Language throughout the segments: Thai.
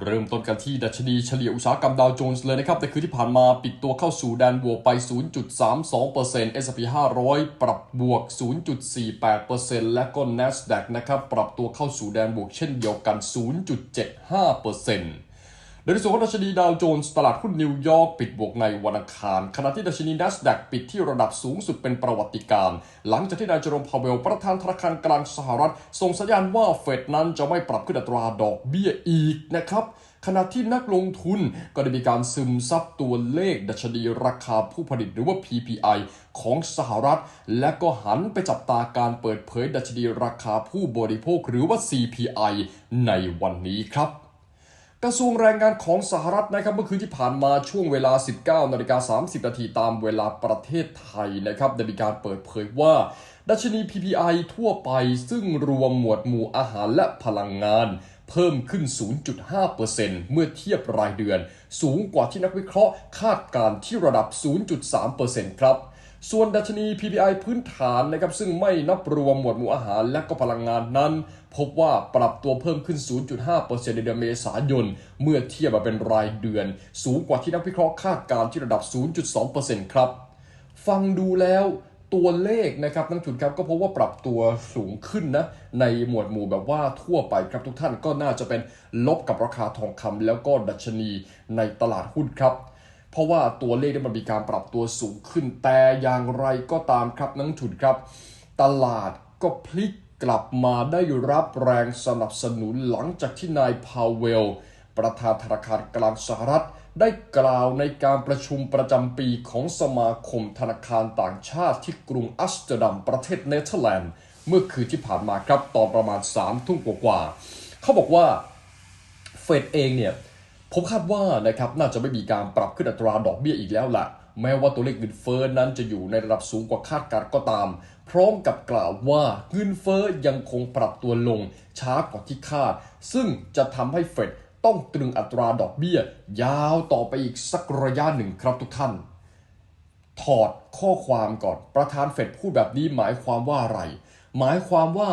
เริ่มต้นกันที่ดัชนีเฉลี่ยอุตสาหกรรมดาวโจนส์เลยนะครับ แต่คืนที่ผ่านมาปิดตัวเข้าสู่แดนบวกไป 0.32% S&P 500 ปรับบวก 0.48%และก็ NASDAQ นะครับ ปรับตัวเข้าสู่แดนบวกเช่นเดียวกัน 0.75% โดยในส่วนของดัชนีดาวโจนส์ตลาดหุ้นนิวยอร์กปิดบวกในวันอังคาร ขณะที่ดัชนี NASDAQ ปิดที่ระดับสูงสุดเป็นประวัติการณ์หลังจากที่นายเจอร์มพาวเวลประธานธนาคารกลางสหรัฐ ส่งสัญญาณว่าเฟดนั้นจะไม่ปรับขึ้นอัตราดอกเบี้ยอีกนะครับขณะที่นักลงทุนก็ได้มีการซึมซับตัวเลขดัชนีราคาผู้ผลิตหรือว่า PPI ของสหรัฐ และก็หันไปจับตาการเปิดเผยดัชนีราคาผู้บริโภคหรือว่า CPI ในวันนี้ครับ กระทรวงแรงงานของสหรัฐนะครับเมื่อคืนที่ผ่านมาช่วงเวลา 19นาฬิกา30นาทีตามเวลาประเทศไทยนะครับได้มีการเปิดเผยว่า ดัชนี PPI ทั่วไปซึ่งรวมหมวดหมู่อาหารและพลังงาน เพิ่มขึ้น 0.5%เมื่อเทียบรายเดือน สูงกว่าที่นักวิเคราะห์คาดการณ์ที่ระดับ 0.3%ครับ ส่วนดัชนี PPI พื้นฐานนะครับซึ่งไม่นับรวมหมวดหมู่อาหารและก็พลังงานนั้น พบว่าปรับตัวเพิ่มขึ้น 0.5%ในเดือนเมษายน เมื่อเทียบมาเป็นรายเดือน สูงกว่าที่นักวิเคราะห์คาดการณ์ที่ระดับ 0.2%ครับ ฟังดูแล้วตัวเลขนะครับนักทุนครับก็พบว่าปรับตัวสูงขึ้นนะในหมวดหมู่แบบว่าทั่วไปครับทุกท่านก็น่าจะเป็นลบกับราคาทองคำแล้วก็ดัชนีในตลาดหุ้นครับ เพราะว่าตัวเลขเนี่ยมันมีการปรับตัวสูงขึ้น แต่อย่างไรก็ตามครับนักทุนครับ ตลาดก็พลิกกลับมาได้รับแรงสนับสนุนหลังจากที่นายพาวเวล ประธานธนาคารกลางสหรัฐ ได้กล่าวในการประชุมประจำปีของสมาคมธนาคารต่างชาติที่กรุงอัสเตอร์ดัมประเทศเนเธอร์แลนด์ เมื่อคืนที่ผ่านมาครับตอนประมาณ3ทุ่มกว่าๆเขาบอกว่าเฟดเองเนี่ย ผมคาดว่านะครับน่าจะไม่มีการปรับขึ้นอัตราดอกเบี้ยอีกแล้วล่ะ แม้ว่าตัวเลขเงินเฟ้อนั้นจะอยู่ในระดับสูงกว่าคาดการก็ตาม พร้อมกับกล่าวว่าเงินเฟ้อยังคงปรับตัวลงช้ากว่าที่คาด ซึ่งจะทำให้เฟดต้องตรึงอัตราดอกเบี้ย ยาวต่อไปอีกสักระยะหนึ่งครับทุกท่าน ถอดข้อความก่อนประธานเฟดพูดแบบนี้หมายความว่าอะไร หมายความว่า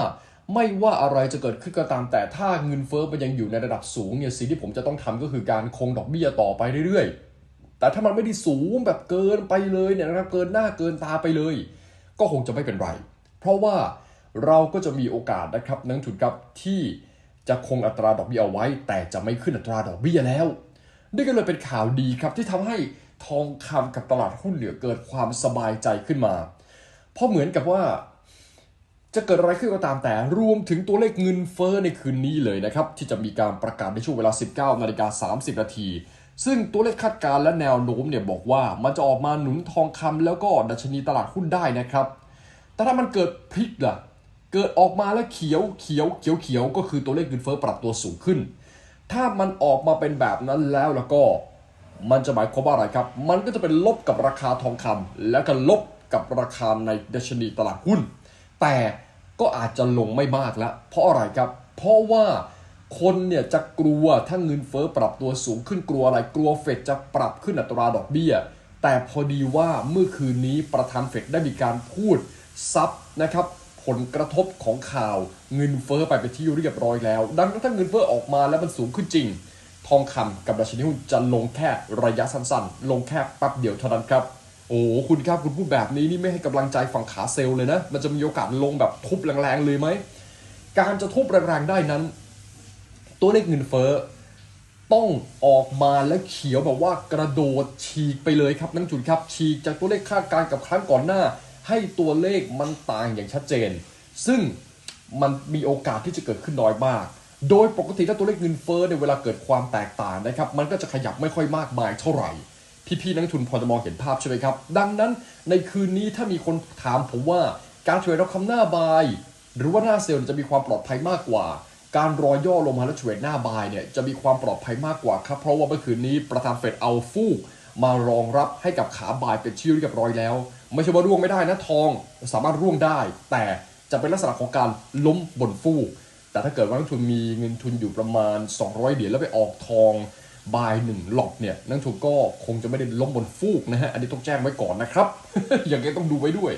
ไม่ว่าอะไรจะเกิดขึ้นก็ตามแต่ถ้าเงินเฟ้อมันยังอยู่ในระดับสูงเนี่ยสิ่งที่ผมจะต้องทำก็คือการคงดอกเบี้ยต่อไปเรื่อยๆ แต่ถ้ามันไม่ได้สูงแบบเกินไปเลยเนี่ยนะครับเกินหน้าเกินตาไปเลย ก็คงจะไม่เป็นไร เพราะว่าเราก็จะมีโอกาสนะครับนักทุนครับที่จะคงอัตราดอกเบี้ยเอาไว้ แต่จะไม่ขึ้นอัตราดอกเบี้ยแล้วนี่ก็เลยเป็นข่าวดีครับที่ทำให้ทองคำกับตลาดหุ้นเหลือเกิดความสบายใจขึ้นมา เพราะเหมือนกับว่า จะเกิดอะไรขึ้นก็ตามแต่รวมถึงตัวเลขเงินเฟ้อในคืนนี้เลยนะครับ ที่จะมีการประกาศในช่วงเวลา 19นาฬิกา30 นาที ซึ่งตัวเลขคาดการณ์และแนวโน้มเนี่ยบอกว่ามันจะออกมาหนุนทองคำแล้วก็ดัชนีตลาดหุ้นได้นะครับ แต่ถ้ามันเกิดพลิกล่ะ เกิดออกมาแล้วเขียวเขียวเขียวเขียวก็คือตัวเลขเงินเฟ้อปรับตัวสูงขึ้น ถ้ามันออกมาเป็นแบบนั้นแล้วแล้วก็ มันจะหมายความว่าอะไรครับ มันก็จะเป็นลบกับราคาทองคำและก็ลบกับราคาในดัชนีตลาดหุ้น แต่ก็อาจจะลงไม่มากแล้ว เพราะอะไรครับ เพราะว่าคนเนี่ยจะกลัวถ้าเงินเฟ้อปรับตัวสูงขึ้นกลัวอะไรกลัวเฟดจะปรับขึ้นอัตราดอกเบี้ย แต่พอดีว่าเมื่อคืนนี้ประธานเฟดได้มีการพูดซับนะครับผลกระทบของข่าวเงินเฟ้อไปเป็นที่เรียบร้อยแล้ว ดังนั้นถ้าเงินเฟ้อออกมาแล้วมันสูงขึ้นจริง ทองคำกับดัชนีหุ้นจะลงแค่ระยะสั้นๆ ลงแค่แป๊บเดียวเท่านั้นครับ โอ้คุณครับคุณพูดแบบนี้นี่ไม่ให้กำลังใจฝั่งขาเซลล์เลยนะ มันจะมีโอกาสลงแบบทุบแรงๆเลยไหม การจะทุบแรงๆได้นั้น ตัวเลขเงินเฟ้อต้องออกมาและเขียวแบบว่ากระโดดฉีกไปเลยครับนักจุนครับฉีกจากตัวเลขคาดการณ์กับครั้งก่อนหน้า ให้ตัวเลขมันต่างอย่างชัดเจน ซึ่งมันมีโอกาสที่จะเกิดขึ้นน้อยมาก โดยปกติถ้าตัวเลขเงินเฟ้อในเวลาเกิดความแตกต่างนะครับ มันก็จะขยับไม่ค่อยมากมายเท่าไหร่ พี่ๆนักทุนพอจะมองเห็นภาพใช่ไหมครับ ดังนั้นในคืนนี้ถ้ามีคนถามผมว่าการเทรดเราคำหน้าบาย หรือว่าหน้าเซลล์จะมีความปลอดภัยมากกว่า การรอย่อลงมาแล้วเทรดหน้าบายเนี่ยจะมีความปลอดภัยมากกว่าครับ เพราะว่าเมื่อคืนนี้ประธานเฟดเอาฟูกมารองรับให้กับขาบายเป็นที่เรียบร้อยแล้ว ไม่ใช่ว่าร่วงไม่ได้นะทองสามารถร่วงได้ แต่จะเป็นลักษณะของการล้มบนฟูกแต่ถ้าเกิดว่านักทุนมีเงินทุนอยู่ประมาณ 200 เหรียญแล้วไปออกทอง บายหนึ่งหลอกเนี่ยนักทุนก็คงจะไม่ได้ล้มบนฟูกนะฮะ อันนี้ต้องแจ้งไว้ก่อนนะครับ อย่างนี้ต้องดูไว้ด้วย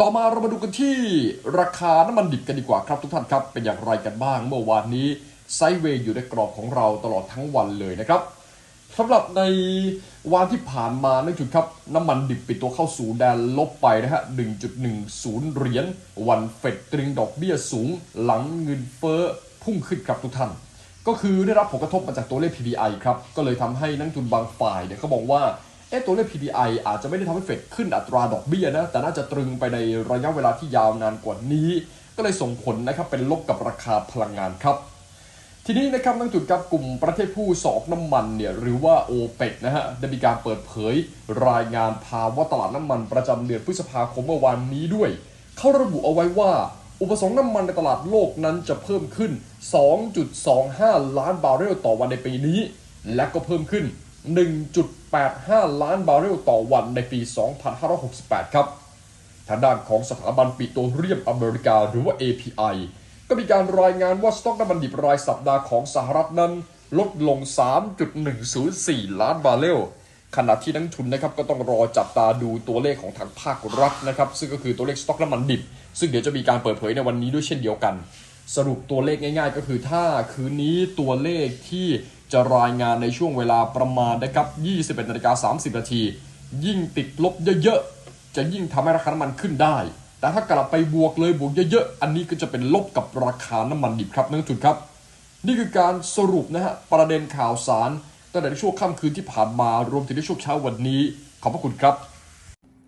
ต่อมาเรามาดูกันที่ราคาน้ำมันดิบกันดีกว่าครับทุกท่านครับ เป็นอย่างไรกันบ้างเมื่อวานนี้ไซเวย์อยู่ในกรอบของเราตลอดทั้งวันเลยนะครับสำหรับในวันที่ผ่านมานั่นจุดครับ น้ำมันดิบปิดตัวเข้าสู่แดนลบไปนะฮะ 1.10 เหรียญ วันเฟดตรึงดอกเบี้ยสูง หลังเงินเฟ้อพุ่งขึ้นครับทุกท่าน ก็คือได้รับผลกระทบมาจากตัวเลข PPI ครับ ก็เลยทำให้นักทุนบางฝ่ายเนี่ยเขาบอกว่าเอ๊ะตัวเลข PPI อาจจะไม่ได้ทำให้เฟดขึ้นอัตราดอกเบี้ยนะ แต่น่าจะตรึงไปในระยะเวลาที่ยาวนานกว่านี้ ก็เลยส่งผลนะครับเป็นลบกับราคาพลังงานครับ ทีนี้นะครับนักลงทุนกับกลุ่มประเทศผู้สอกน้ำมันเนี่ยหรือว่า o p e ปนะฮะได้มีการเปิดเผยรายงานภาวะตลาดน้ำมันประจำเดือนพฤษภาคมเมื่อวานนี้ด้วย เขาระบุเอาไว้ว่า อุปสงค์น้ำมันในตลาดโลกนั้นจะเพิ่มขึ้น 2.25 ล้านบาร์เรลต่อวันในปีนี้ และก็เพิ่มขึ้น 1.85 ล้านบาร์เรลต่อวันในปี 2568 ครับ ทางด้านของสถาบันปิโตรเลียมอเมริกาหรือว่า API ก็มีการรายงานว่าสต็อกน้ำมันดิบรายสัปดาห์ของสหรัฐนั้น ลดลง 3.104 ล้านบาร์เรล ขณะที่นักทุนนะครับก็ต้องรอจับตาดูตัวเลขของทางภาครัฐนะครับ ซึ่งก็คือตัวเลขสต็อกน้ำมันดิบ ซึ่งเดี๋ยวจะมีการเปิดเผยในวันนี้ด้วยเช่นเดียวกัน สรุปตัวเลขง่าย ๆ ก็คือถ้าคืนนี้ตัวเลขที่จะรายงานในช่วงเวลาประมาณนะครับ 21นาฬิกา30 นาที ยิ่งติดลบเยอะๆ จะยิ่งทำให้ราคาน้ำมันขึ้นได้ แต่ถ้ากลับไปบวกเลยบวกเยอะๆ อันนี้ก็จะเป็นลบกับราคาน้ำมันดิบครับนักทุนครับ นี่คือการสรุปนะฮะประเด็นข่าวสาร ตั้งแต่ในช่วงค่ำคืนที่ผ่านมารวมถึงในช่วงเช้าวันนี้ ขอบพระคุณครับ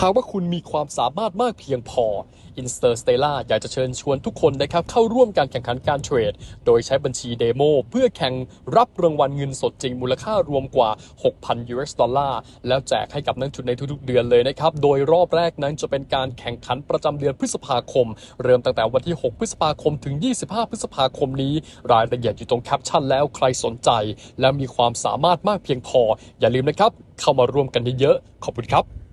หากว่าคุณมีความสามารถมากเพียงพอ i n s t e r s t e l l a อยากจะเชิญชวนทุกคนนะครับเข้าร่วมการแข่งขันการเทรด โดยใช้บัญชีเดโมเพื่อแข่งรับรางวัลเงินสดจริงมูลค่ารวมกว่า 6,000 US ดอลลาร์ แล้วแจกให้กับนักทุนในทุกๆเดือนเลยนะครับ โดยรอบแรกนั้นจะเป็นการแข่งขันประจำเดือนพฤษภาคม เริ่มตั้งแต่วันที่ 6 พฤษภาคมถึง 25 พฤษภาคมนี้ รายละเอียดอยู่ตรงแคปชั่นแล้วใครสนใจ และมีความสามารถมากเพียงพอ อย่าลืมนะครับเข้ามาร่วมกันเยอะๆขอบคุณครับ